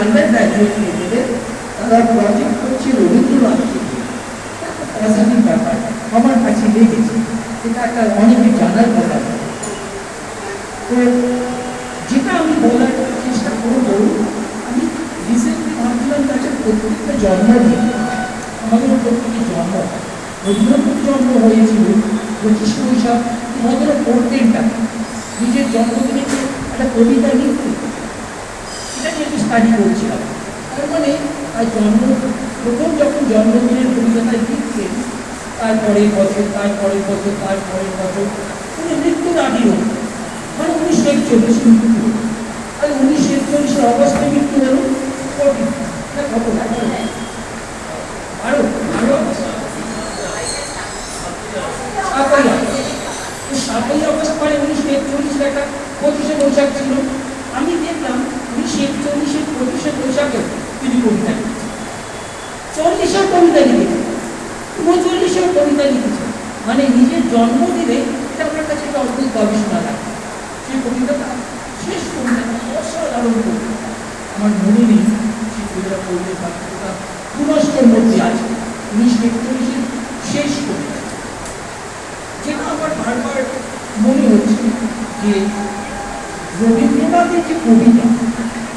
Under graduate তারা project করছে রবীন্দ্রনাথকে নিয়ে। ব্যাপার, আমার কাছে লেগেছে। এটা একটা অনেকে জানার কথা। তো যেটা আমি বলার চেষ্টা করব আমি রিসেন্টলি ভাবছিলাম আচ্ছা প্রত্যেকটা জন্মদিন আমাদের প্রত্যেকের জন্ম। রবীন্দ্রনাথ জন্ম হয়েছিল পঁচিশে বৈশাখ ভদ্র পড়তেনটা নিজের জন্মদিনে একটা কবিতা নিয়ে স্টাডি করছিলাম তার মানে তার জন্ম, প্রথম যখন জন্মদিনের কবিতাটা লিখতেন তারপরে বছর তারপরে বছর তারপরে বছর উনি মৃত্যুর আগেও মানে উনিশশো একচল্লিশ মৃত্যু। আর উনিশশো একচল্লিশের অগস্টে মৃত্যু হলো কবে? না, কত? আরও আরও সাতই আগস্ট মানে ছিল। আমি দেখলাম উনিশশো একচল্লিশের পঁচিশে বৈশাখেও তিনি কবিতা চল্লিশেও কবিতা লিখেছেন। উনচল্লিশেও কবিতা লিখেছেন। মানে নিজের জন্মদিনে এটা আমার কাছে একটা অদ্ভুত গবেষণা লাগে। সেই কবিতাটা, শেষ কবিতাটা, অসাধারণ কবিতা। আমার মনে নেই সেই কবিতা পড়লে বাক্যটা পুনষ্টের মধ্যে আছে। উনিশশো একচল্লিশের শেষ কবিতা। যেটা আমার বারবার মনে হচ্ছে যে রবীন্দ্রনাথের যে কবিতা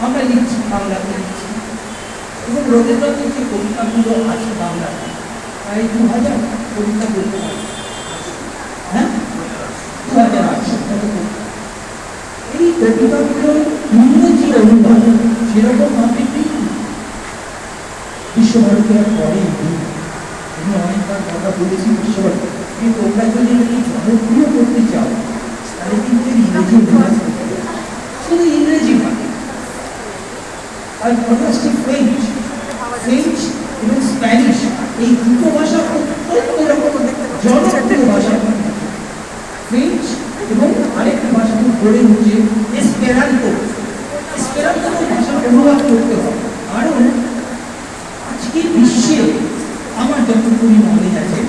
আমরা লিখছি বাংলাতে লিখছি। এবং রবীন্দ্রনাথের যে কবিতাগুলো আছে বাংলাতে প্রায় দু হাজার কবিতা বলতে হ্যাঁ? এই কবিতাগুলো ইংরেজি অনুবাদ সেরকম ভাবে নেই বিশ্বভারতীর পরে আমি অনেকবার কথা বলেছি বিশ্বভারতী। তোমরা যদি এটি জনপ্রিয় করতে চাও, তাহলে কিন্তু ইংরেজি শুধু ইংরেজি আর প্রকাশটি ফ্রেঞ্চ ফ্রেঞ্চ এবং স্প্যানিশ এই দুটো ভাষা অত্যন্ত রকম জনপ্রিয় ভাষা। ফ্রেঞ্চ এবং আরেকটি ভাষা গড়ে উঠছে এসপেরান্তো এসপেরান্তো ভাষা অনুবাদ করতে হবে কারণ আজকে বিশ্বে আমার যতটুকুনি নলেজ আছে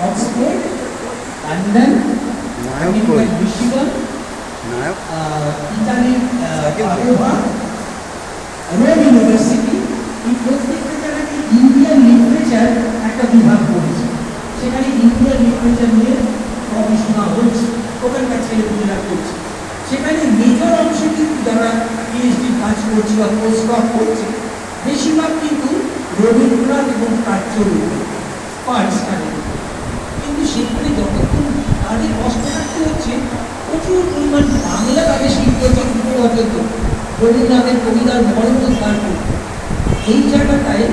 অক্সফোর্ড লন্ডন? মিশিগান ইতালির রোম ইউনিভার্সিটি এই প্রত্যেকটা জায়গাতে ইন্ডিয়ান লিটারেচার একটা বিভাগ করেছে সেখানে ইন্ডিয়ান লিটারেচার নিয়ে গবেষণা হচ্ছে, ওখানকার ছেলেপুলেরা করছে। সেখানে মেজর অংশ কিন্তু যারা পিএইচডি কাজ করছে বা পোস্টডক করছে, বেশিরভাগ কিন্তু রবীন্দ্রনাথ এবং তার চরিত্র পার্ট স্টাডি কিন্তু সেখানে যতক্ষণ তাদের কষ্ট থাকতে হচ্ছে, প্রচুর পরিমাণ বাংলা তাদের শিখতে হচ্ছে রবীন্দ্রনাথের কবিতার মর্মোদ্ধার করতে। এই জায়গাটায়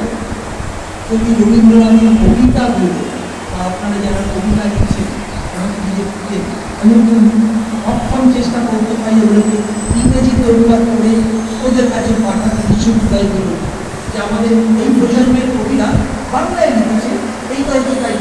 কবি রবীন্দ্রনাথের কবিতাগুলো বা আপনারা যারা কবিতা লিখছেন আমি অক্ষম চেষ্টা করতে পারি ওগুলোকে ইংরেজিতে অনুবাদ করে ওদের কাছে পাঠাতে বিশ্ববিদ্যালয়গুলো যে আমাদের এই প্রজন্মের কবিরা বাংলায় লিখেছে, এই তর্কটাই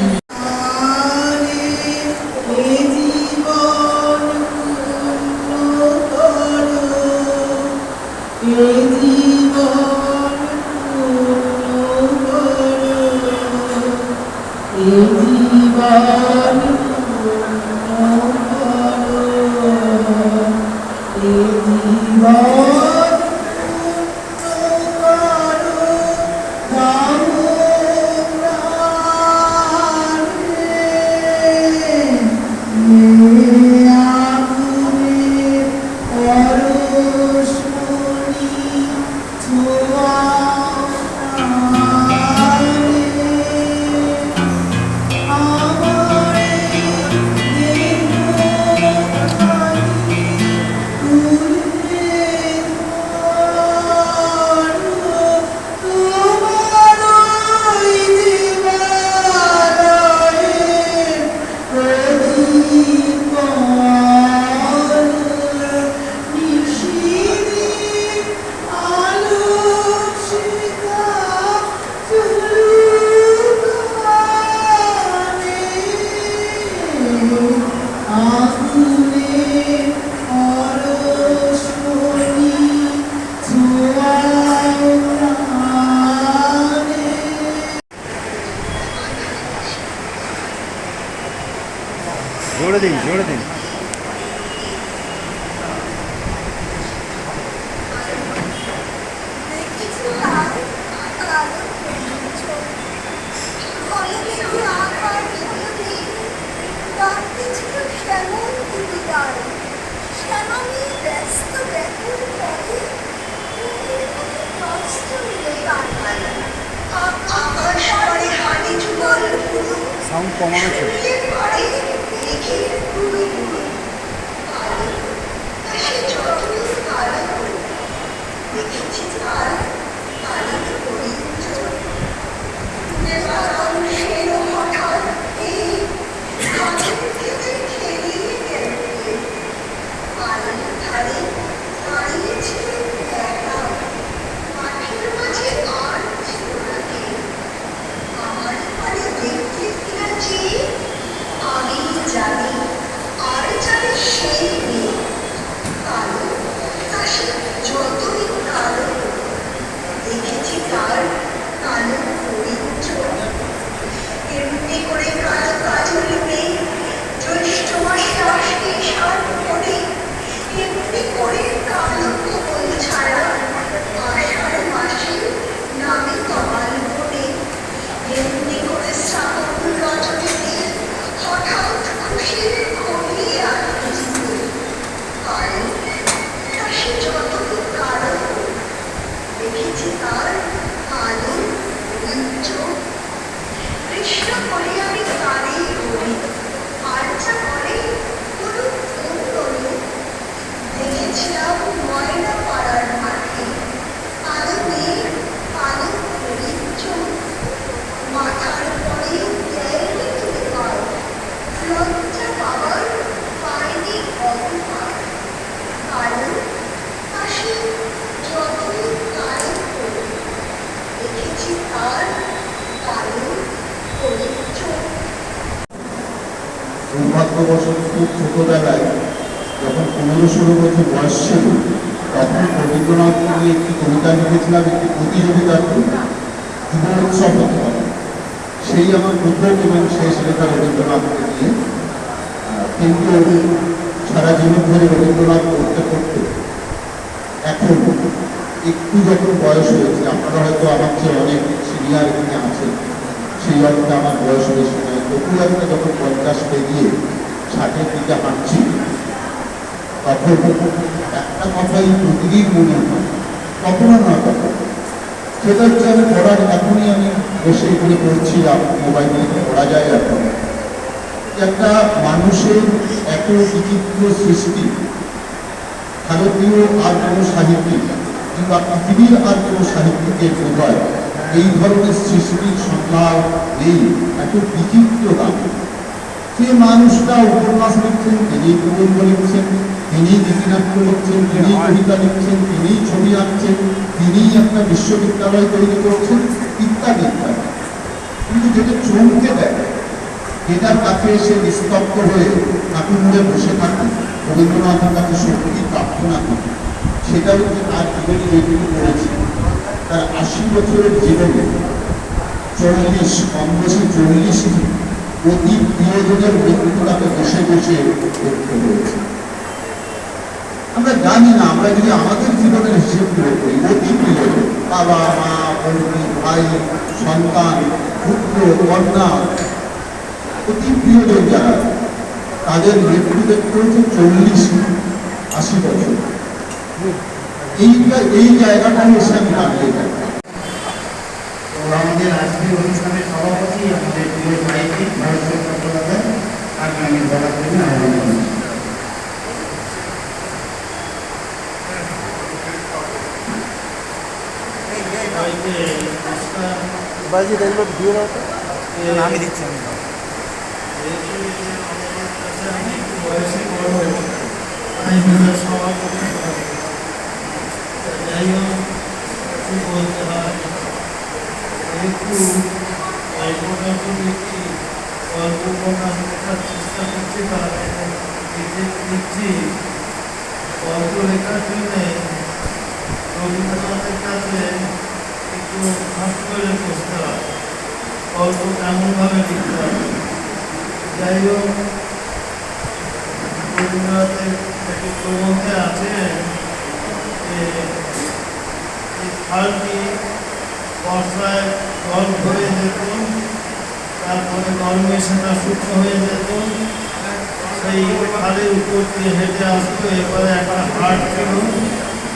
নিয়ে ছিল তখন রবীন্দ্রনাথকে নিয়ে একটি কবিতা লিখেছিলাম একটি প্রতিযোগিতার জন্য যুব উৎসব হতে পারে সেই আমার প্রথম এবং শেষ লেখা রবীন্দ্রনাথকে নিয়ে কিন্তু সারা জীবন ধরে রবীন্দ্রনাথ পড়তে পড়তে এখন একটু যখন বয়স হয়েছে আপনারা হয়তো আমার চেয়ে অনেক সিনিয়র এখানে আছেন সেই অর্থে আমার বয়স বেশি নয় তবু একটা যখন পঞ্চাশ পেরিয়ে ষাটের দিকে হাঁটছি তখন একটা কথাই প্রতিদিন মনে হয় কখনো না সেটা হচ্ছে আমি পড়ার এখনই আমি বসে এখানে পড়ছিলাম মোবাইল পড়া যায় এখন একটা মানুষের এত বিচিত্র সৃষ্টি ভারতীয় আর কোনো সাহিত্যিক কিংবা পৃথিবীর আর কোনো সাহিত্যিকের বোধহয় এই ধরনের সৃষ্টির সংখ্যা নেই। এত বিচিত্র গান যে মানুষটা উপন্যাস লিখছেন তিনি প্রবন্ধ লিখছেন তিনি গীতিনাট্য লিখছেন তিনি কবিতা লিখছেন তিনি ছবি আঁকছেন তিনি একটা বিশ্ববিদ্যালয় তৈরি করছেন, ইত্যাদি ইত্যাদি। কিন্তু যেটা চমকে দেয়, যেটার কাছে এসে নিস্তব্ধ হয়ে ঠাকুর বসে থাকি রবীন্দ্রনাথের কাছে শক্তি প্রার্থনা করি, সেটা হচ্ছে তার জীবনে যেটুকু করেছে তার আশি বছরের জীবনে চল্লিশ, কম বেশি চল্লিশটি অতি প্রিয়জনের মৃত্যু তাকে বসে বসে দেখতে হয়েছে। আমরা জানি না, আমরা যদি আমাদের জীবনের হিসেব করে করি অতি প্রিয়জন বাবা, মা, বন্ধু, ভাই, সন্তান, পুত্র, কন্যা অতি প্রিয়জন যারা, তাদের মৃত্যু দেখতে হচ্ছে চল্লিশ, আশি বছর। এইটা এই জায়গাটা এসে আমি দাঁড়িয়ে যাই তো আমাদের আজকের অনুষ্ঠানের সভাপতি আমাদের প্রিয় সাহিত্যিক ভারত চট্টোপাধ্যায় তাকে আমি বলার জন্য আহ্বান করছি বাজি দেখল দিয়ে দাও তো। আমি দিচ্ছি আমি যাই হোক বলতে হয়? একটু গল্পটা তো দেখছি গল্প উপন্যাস লেখার চেষ্টা করছি তার লিখছি গল্প লেখার জন্যে রবীন্দ্রনাথের কাছে একটু হাত করে বসতে হয় গল্প কেমনভাবে লিখতে হবে যাই হোক রবীন্দ্রনাথের একটি প্রবন্ধে আছে যে এই খালটি বর্ষায় জল ভরে যেত, তারপরে গরমে সেটা শুকনো হয়ে যেত। সেই খালের উপর দিয়ে হেঁটে আসতো, এবারে একটা হাট ছিল।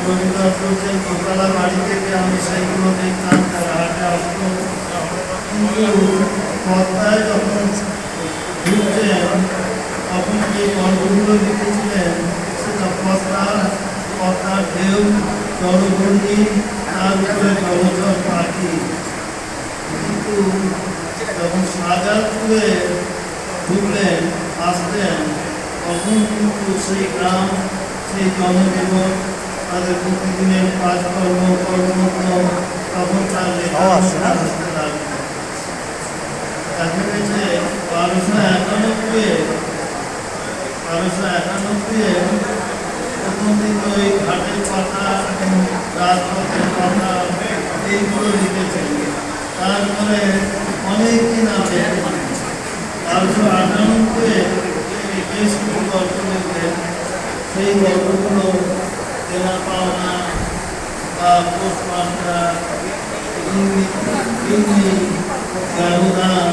রবীন্দ্রনাথ বলছেন দোতলা বাড়ি থেকে আমি সেইগুলো দেখতাম তারা হাটে আসতো। কিন্তু পদ্মায় যখন ঢুকছেন, তখন যে গল্পগুলো লিখেছিলেন, সেটা পদ্মা পদ্মার ঢেউ জলঘূর্ণি উপরে জলচর পাখি কিন্তু যখন শাহজাদপুরে ঢুকলেন আসতেন তখন কিন্তু সেই গ্রাম সেই জনজীবন তাদের প্রতিদিনের কাজকর্ম কর্মরত তখন তার লেখা আসতে লাগল দেখা গেছে বারোশো একানব্বই বারোশো একানব্বই প্রথম দিন ঘাটের পাতা রাজপথের এইগুলো লিখেছেন তারপরে অনেক দিন আগে বারোশো আটানব্বই বেশ কিছু গল্প লিখলেন সেই গল্পগুলো দেনা পাওনা বা পোস্টমাস্টার ইংলি ব্যবধান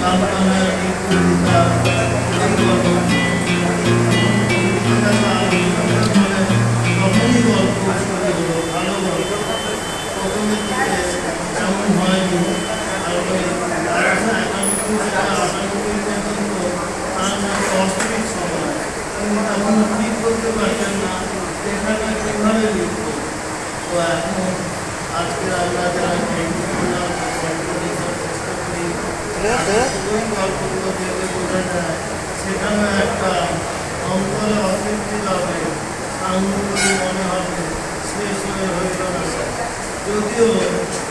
তারপরে এই গল্প তখনই গল্প শুরু হলো ভালো গল্প প্রথমে দিকে তেমন হয়নি তারপরে বারোশো একানব্বই থেকে আটানব্বই পর্যন্ত তার মধ্যে অস্থির সময় তিনি তখন ঠিক করতে পারছেন না এখানে কীভাবে লিখব তো এখন আজকে আমরা যারা ট্রেনিং করলাম গল্প লেখার চেষ্টা করি ওই গল্পগুলো দেখে বোঝা যায় সেখানে একটা অন্তরে অতৃপ্তি হবে আঙ্গুলি মনে হবে শেষ হয়ে হইল না যদিও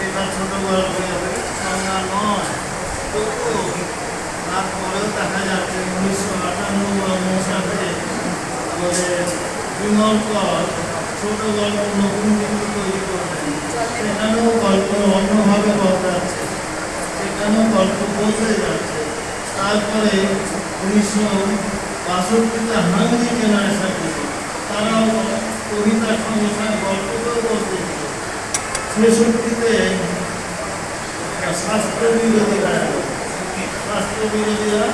এটা ছোট গল্পের সংজ্ঞা নয় তবুও তারপরেও দেখা যাচ্ছে উনিশশো আটান্ন সালে আমাদের বিমল কর ছোট গল্প নতুন কিছু তৈরি করবেন সেখানেও গল্প অন্যভাবে বদলাচ্ছে। সেখানেও গল্প বদলে যাচ্ছে। তারপরে উনিশশো বাষট্টিতে হাঙ্গি জেনারেশন তারাও কবিতার সঙ্গে সঙ্গে গল্পকেও বদলেছে ছেষট্টিতে স্বাস্থ্য বিরোধীরা স্বাস্থ্য বিরোধীরা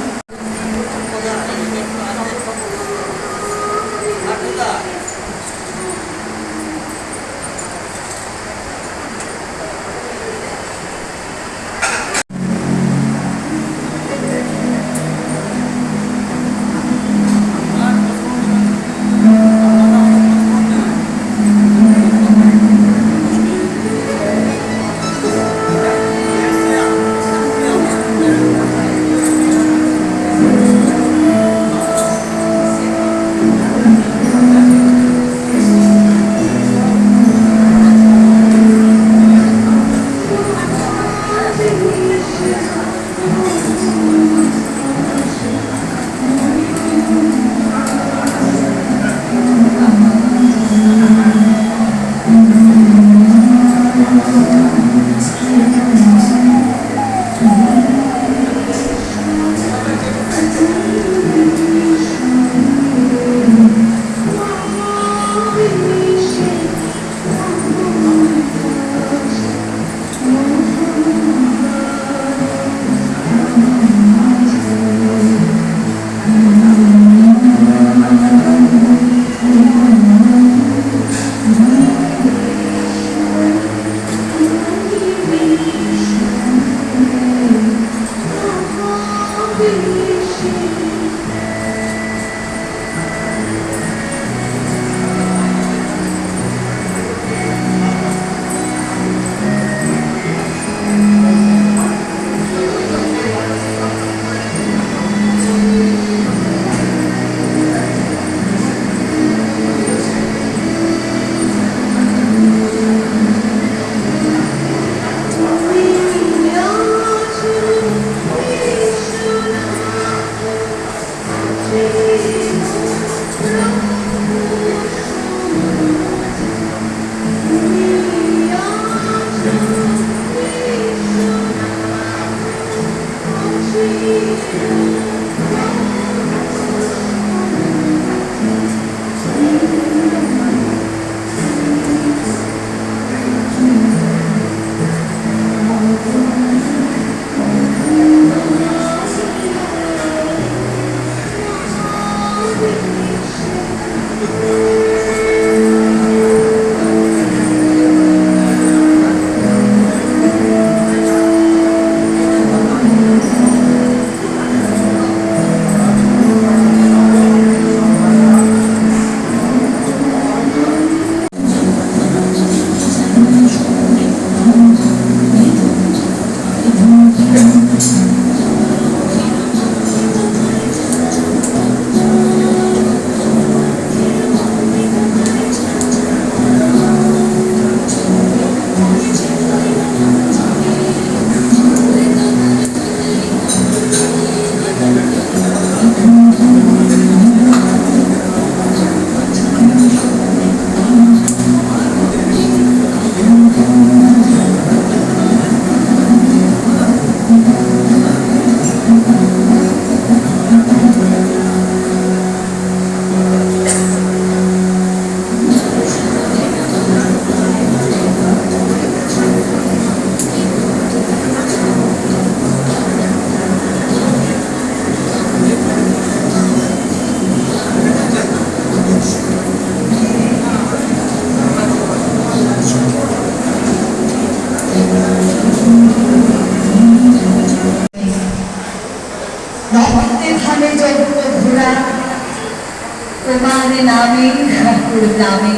তোমার নামে ঠাকুর নামে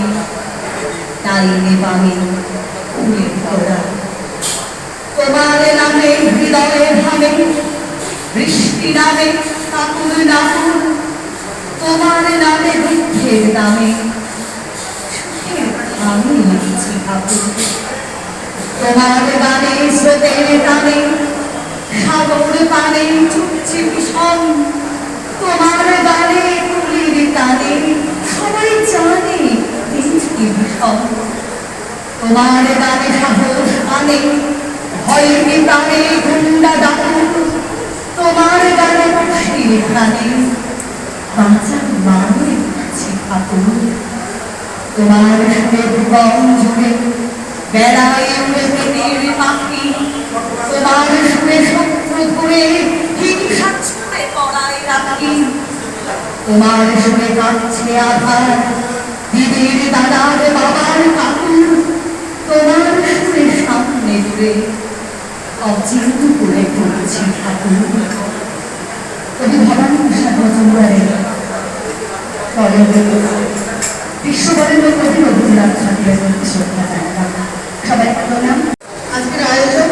তাই নেবামে ফুলের তোরা তোমার নামে, হৃদয়ে ভাবে, বৃষ্টি নামে, ঠাকুর নাম, তোমার নামে দুঃখের নামে আমি লিখছি ঠাকুর। তোমার গানে স্রোতের টানে সাগর পানে চুপছে ভীষণ। তোমার গানে তুলির সবাই জানে দিনটি ভীষণ তোমার গানে সাহস আনে ভয়ের প্রাণে গুন্ডা ডাকুন তোমার গানে খুশির প্রাণে বাঁচার মানে আছে তোমার সুরে ভুবন জুড়ে বেড়ায় উড়ে পাখি। তোমার সুরে শত্রু ধরে তোমার সুরে কাটছে আধার দিদির দাদার বাবার কাকুর তোমার সুরে সামনে জুড়ে অচিন্ত করে পড়েছি ঠাকুর কবি ভবানী রবীন্দ্রনাথ ঠাকুরের প্রতি শ্রদ্ধা সবাই প্রণাম আজকের আয়োজক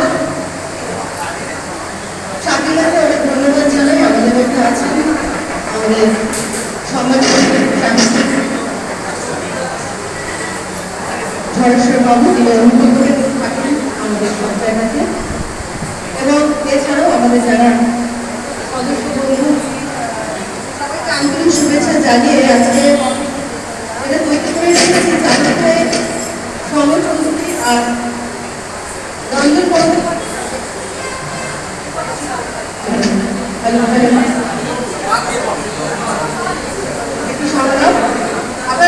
সম্মানিত সাংস্কৃতিক ধরেশ্বর বাবু তিনি অনুভব করে থাকেন আমাদের সব জায়গাতে। এবং এছাড়াও আমাদের যারা সদস্য বন্ধু সবাইকে আন্তরিক শুভেচ্ছা জানিয়ে আজকে এটা তৈরি করে রেখেছি, যাতে সমচন্দ্রী আর রঞ্জন পর্ব হ্যালো হ্যালো একটু সংগ্রাম আপনারা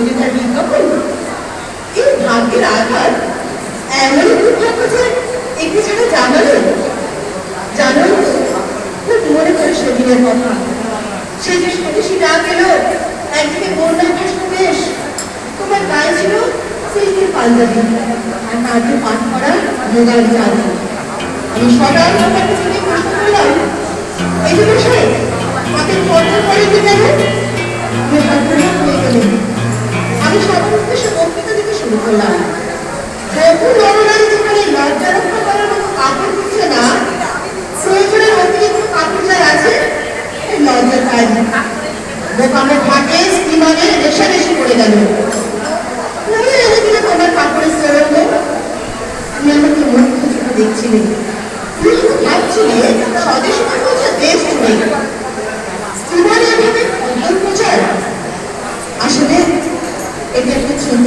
বুঝে তার বিজ্ঞাপন এই ভাগ্যের আঘাত এমন দুর্ভাগ্য যে একটি ছাড়া জামা নেই জানো মনে করে সেদিনের কথা। সে যে স্বদেশী ডাক এলো, একদিকে বন্যা বেশ। তোমার গায়ে ছিল সিল্কের পাঞ্জাবি আর তাদের পাঠ করা মোগাল চাঁদি আমি সকাল তোমাকে থেকে প্রশ্ন করলাম, এই যে বিষয় হাতের পর্দা করে আমি হাত হয়ে গেলেন আমি সবার উদ্দেশ্যে বক্তৃতা দিতে শুরু করলাম। বহু নরনারী যেখানে লজ্জা রক্ষা করার মতো কাপড় দিচ্ছে না, প্রয়োজনের অতিরিক্ত কাপড় যার আছে লজ্জার লজ্জা পায় না দোকানে ঘাটে স্টিমারে রেশারেশি করে গেল নইলে এনে দিলে তোমার কাপড়ের সরঞ্জ তুমি আমাকে মুখ্য চোখে দেখছিলে তুমি শুধু ভাবছিলে স্বদেশী প্রচার দেশ জুড়ে স্টিমারে এভাবে খবর প্রচার আসলে এটা একটা ছোট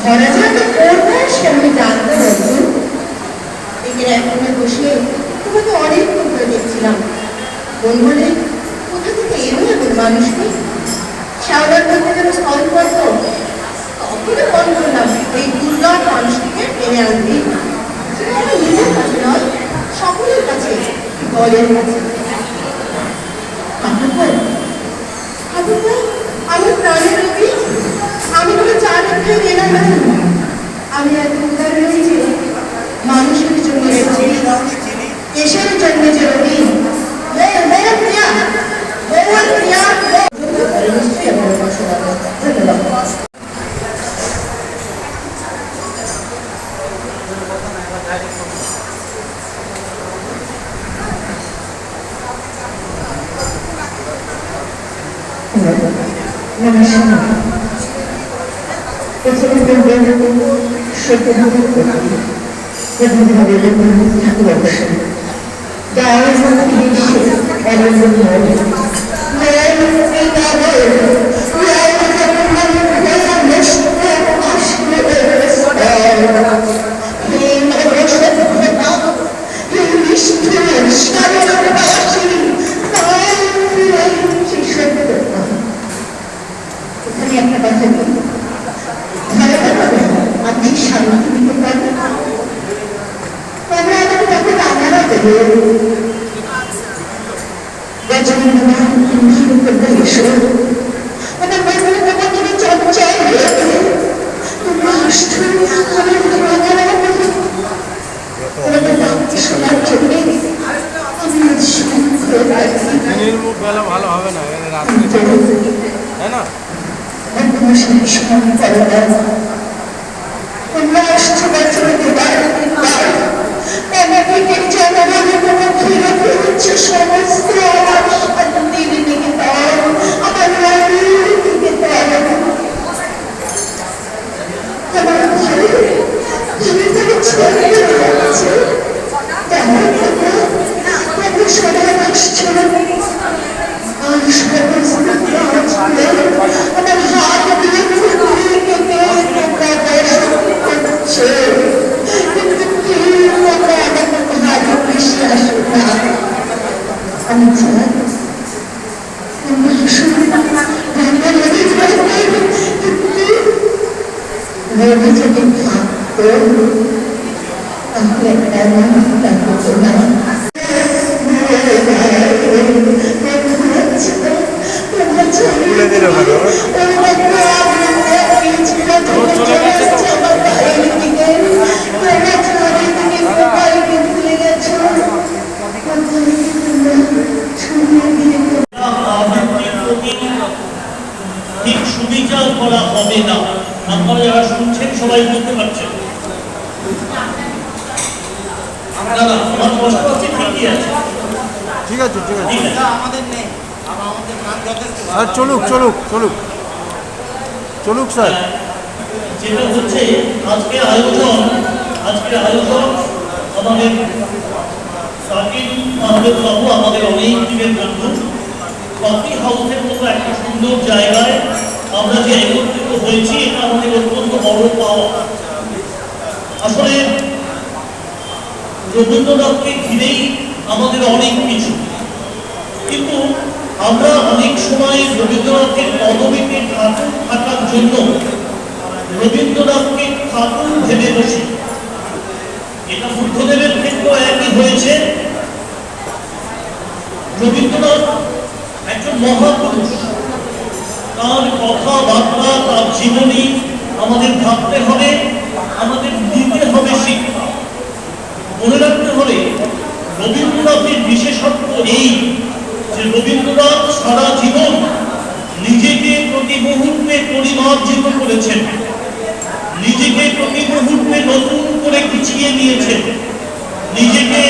ধরা যাক ওর বয়স আমি জানতে পারব এখানে একখানে বসে তোমাকে অনেকক্ষণ ধরে দেখছিলাম মন বলে কোথা থেকে এলো এমন মানুষকে শ্যাওলার মধ্যে যেন স্থল পড়ত তখনই মন করলাম এই দুর্লভ মানুষটিকে টেনে আনবি সেটা আমার নিজের কাছে নয় সকলের কাছে বলেন ঠাকুরপো, ঠাকুরপো, আমার প্রাণের রবি আমি কোনো চার খেয়ে গেলাম না আমি এত উদার রয়েছি মানুষের জন্য এসের জন্য যে রবি মোর মোর প্রিয়া মোর প্রিয়া মোর- নিশ্চয়ই আমার পাশে আছে। ধন্যবাদ এখানে Дальше. চলুক চলুক চলুক। চলুক, স্যার। যেটা হচ্ছে আজকের আয়োজন আজকের আয়োজন আমাদের সাকিব আহমেদ বাবু, আমাদের অনেক দিনের বন্ধু। কফি হাউসের মতো একটা সুন্দর জায়গায় আমরা যে একত্রিত হয়েছি, এটা আমাদের অত্যন্ত বড় পাওয়া। আসলে রবীন্দ্রনাথকে ঘিরেই আমাদের অনেক কিছু। কিন্তু আমরা অনেক সময় রবীন্দ্রনাথের পদবীতে ঠাকুর থাকার জন্য রবীন্দ্রনাথকে ঠাকুর ভেবে বসি। এটা বুদ্ধদেবের ক্ষেত্রেও একই হয়েছে। রবীন্দ্রনাথ একজন মহাপুরুষ। তার কথাবার্তা, তার জীবনী আমাদের ভাবতে হবে, আমাদের নিতে হবে শিক্ষা। মনে রাখতে হবে, রবীন্দ্রনাথের বিশেষত্ব এই যে রবীন্দ্রনাথ সারা জীবন নিজেকে প্রতি মুহূর্তে পরিমার্জিত করেছেন, নিজেকে প্রতি মুহূর্তে নতুন করে গুছিয়ে নিয়েছেন, নিজেকে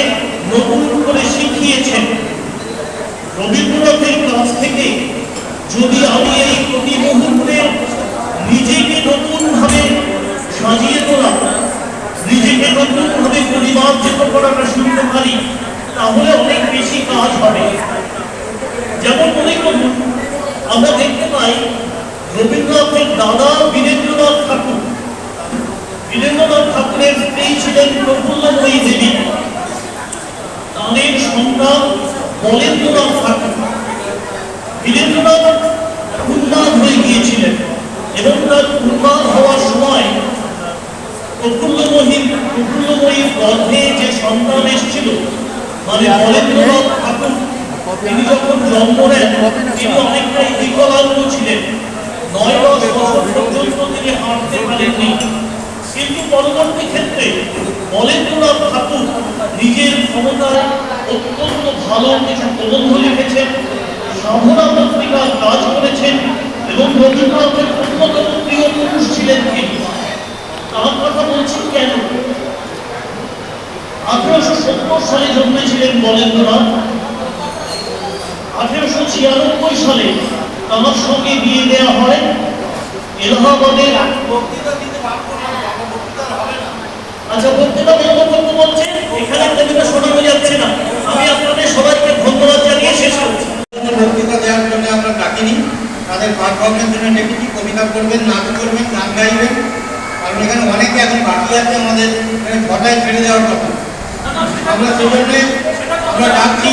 নতুন করে শিখিয়েছেন। রবীন্দ্রনাথের কাছ থেকে যদি আমি এই প্রতি মুহূর্তে নিজেকে নতুনভাবে সাজিয়ে তোলা, নিজেকে নতুনভাবে পরিমার্জিত করাটা শুনতে পারি, তাহলে অনেক বেশি কাজ হবে। যেমন মনে করুন, আমরা দেখতে পাই রবীন্দ্রনাথের দাদা বীরেন্দ্রনাথ ঠাকুর। বীরেন্দ্রনাথ ঠাকুরের স্ত্রী ছিলেন প্রফুল্লময়ী দেবী। তাদের সন্তান বলেন্দ্রনাথ ঠাকুর। বীরেন্দ্রনাথ উন্মাদ হয়ে গিয়েছিলেন এবং তার উন্মাদ হওয়ার সময় প্রফুল্লময়ীর প্রফুল্লময়ীর গর্ভে যে সন্তান এসেছিল মানে বলেন্দ্রনাথ ঠাকুর তিনি যখন জন্ম নেন তিনি অনেকটাই বিকলাঙ্গ ছিলেন। নয় দশ বছর পর্যন্ত তিনি হাঁটতে পারেননি। কিন্তু পরবর্তী ক্ষেত্রে বলেন্দ্রনাথ ঠাকুর নিজের ক্ষমতায় অত্যন্ত ভালো কিছু প্রবন্ধ লিখেছেন সাধনা পত্রিকার কাজ করেছেন এবং রবীন্দ্রনাথের অন্যতম প্রিয় পুরুষ ছিলেন তিনি। তার কথা বলছি কেন? আঠারোশো সত্তর সালে জন্মেছিলেন বলেন্দ্রনাথ। আঠেরোশো ছিয়ানব্বই সালে সঙ্গে বিয়ে দেওয়া হয়। এলাহাবাদের আচ্ছা বক্তৃতা বন্ধ করতে বলছেন এখানে কবিতা শোনানো যাচ্ছে না। আমি আপনাদের সবাইকে ধন্যবাদ জানিয়ে শেষ করছি। বক্তৃতা দেওয়ার জন্য আমরা ডাকিনি। তাদের পারফরমেন্স জন্য ডেকেছি। কবিতা করবেন নাচ করবেন, গান গাইবেন। কারণ এখানে অনেকে এখন বাকি আছে আমাদের। এখানে ছটায় ছেড়ে দেওয়ার কথা। আমরা সেই আমরা ডাকছি।